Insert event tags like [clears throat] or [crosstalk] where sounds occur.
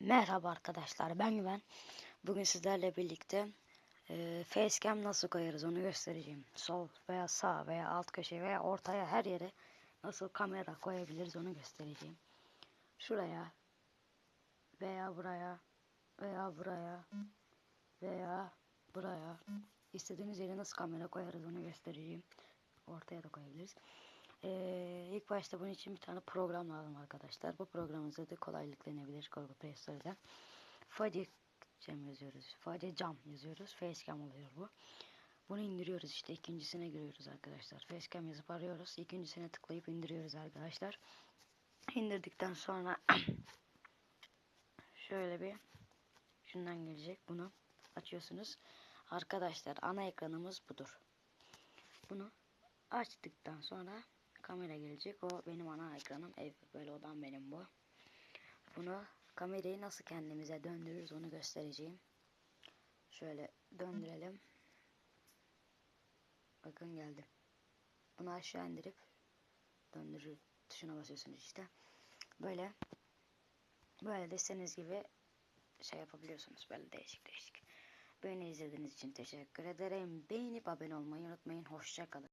Merhaba arkadaşlar ben Güven. Bugün sizlerle birlikte e, facecam nasıl koyarız onu göstereceğim. Sol veya sağ veya alt köşe veya ortaya her yere nasıl kamera koyabiliriz onu göstereceğim. Şuraya veya buraya veya buraya veya buraya istediğiniz yere nasıl kamera koyarız onu göstereceğim. Ortaya da koyabiliriz. Ee, ilk başta bunun için bir tane program lazım arkadaşlar. Bu programımıza da kolaylıkla inebilir Google Play Store'dan. Fadi cam yazıyoruz. Fadi cam yazıyoruz. Facecam oluyor bu. Bunu indiriyoruz işte ikincisine giriyoruz arkadaşlar. Facecam yazıp arıyoruz. İkincisine tıklayıp indiriyoruz arkadaşlar. İndirdikten sonra [clears throat] şöyle bir şundan gelecek. Bunu açıyorsunuz. Arkadaşlar ana ekranımız budur. Bunu açtıktan sonra kamera gelecek. O benim ana ekranım. Ev böyle odam benim bu. Bunu kamerayı nasıl kendimize döndürürüz onu göstereceğim. Şöyle döndürelim. Bakın geldi. Bunu aşağı indirip döndürür tuşuna basıyorsunuz işte. Böyle böyle de istediğiniz gibi şey yapabiliyorsunuz. Böyle değişik değişik. Beni izlediğiniz için teşekkür ederim. Beğenip abone olmayı unutmayın. Hoşçakalın.